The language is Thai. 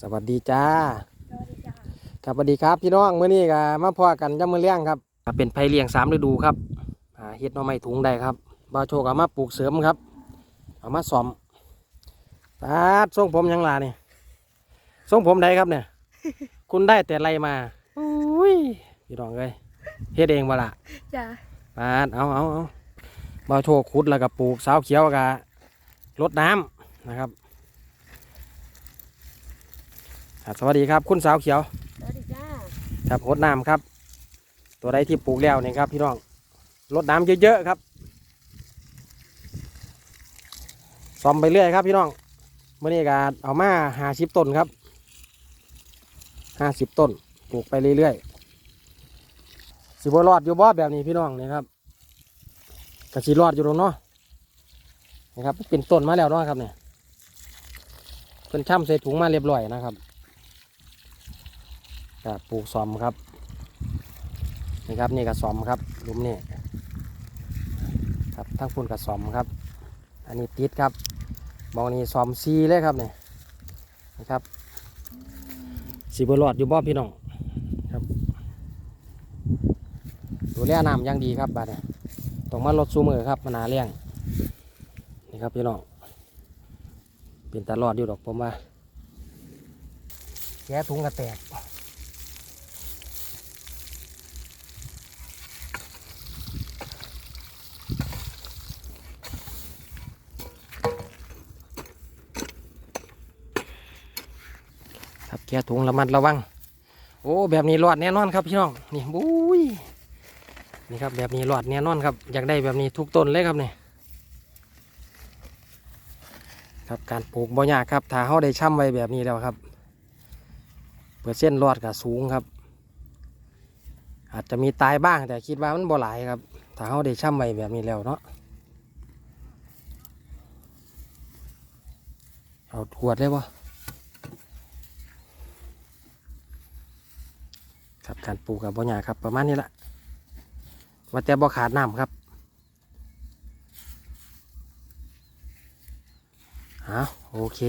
สวัสดีจ้า สวัสดีจ้าครับสวัสดีครับพี่น้องมื้อนี้ก็มาพอกันย่ำมือเลี้ยงครับอ่าเป็นไผ่เลี้ยงสามฤดูครับอ่าเฮ็ดหน่อไม้ถุงได้ครับบ่าวโชคเอามาปลูกเสริมครับ เอามาซ่อมปาดทรงผมหยังล่ะนี่ทรงผมใดครับเนี่ย คุณได้แต่ไรมาอุ้ยพี่น้องเอ้ยเฮ็ดเองบ่ล่ะจ้าปาดเอาเอาเอาบ่าวโชคขุดแล้วก็ปลูกสาวเขียวก็รดน้ำนะครับ ครับสวัสดีครับคุณสาวเขียว สวัสดีจ้าครับรดน้ำครับ ตัวใดที่ปลูกแล้วนี่ครับ พี่น้องรดน้ำเยอะๆครับซ่อมไปเรื่อยครับพี่น้องเมื่อนี้ก็เอามาหาสิบต้นครับห้าสิบต้นปลูกไปเรื่อยๆสิบรอดอยู่บ่แบบนี้พี่น้องนี่ครับกสิรอดอยู่ตรงเนาะนี่ครับเป็นต้นมาแล้วเนาะครับเนี่ยเป็นช่ำใส่ถุงมาเรียบร้อยนะครับ ก็ปลูกซอมครับนี่ครับนี่ก็ซอมครับลุมนี่ครับทั้งพุ่นกับซอมครับ อันนี้ติดครับมองนี่ซอมซีเลยครับเนี่ยนะครับสีบรอดอยู่บ่พี่น้องครับดูแลน้ำย่างดีครับบาดเนี่ยต้องมาลดซูมือครับมานาเลี้ยงนี่ครับพี่น้องเป็นตลอดอยู่ดอกผมว่าแก้ถุงกระแตก ครับแกะถุงระมัดระวัง โอ้แบบนี้รอดแน่นอนครับพี่น้องนี่บุ้ยนี่ครับแบบนี้รอดแน่นอนครับอยากได้แบบนี้ทุกต้นเลยครับเนี่ยครับการปลูกบ่ยากครับถ้าเขาได้ช่ำไว้แบบนี้แล้วครับเปอร์เซ็นต์รอดก็สูงครับ อาจจะมีตายบ้างแต่คิดว่ามันบ่หลายครับถ้าเขาได้ช่ำไว้แบบนี้แล้วเนาะเอาขวดได้ปะ ครับการปลูกกับบ่หยาครับ ประมาณนี้ละว่าแต่บ่ขาดน้ำครับเอาโอเค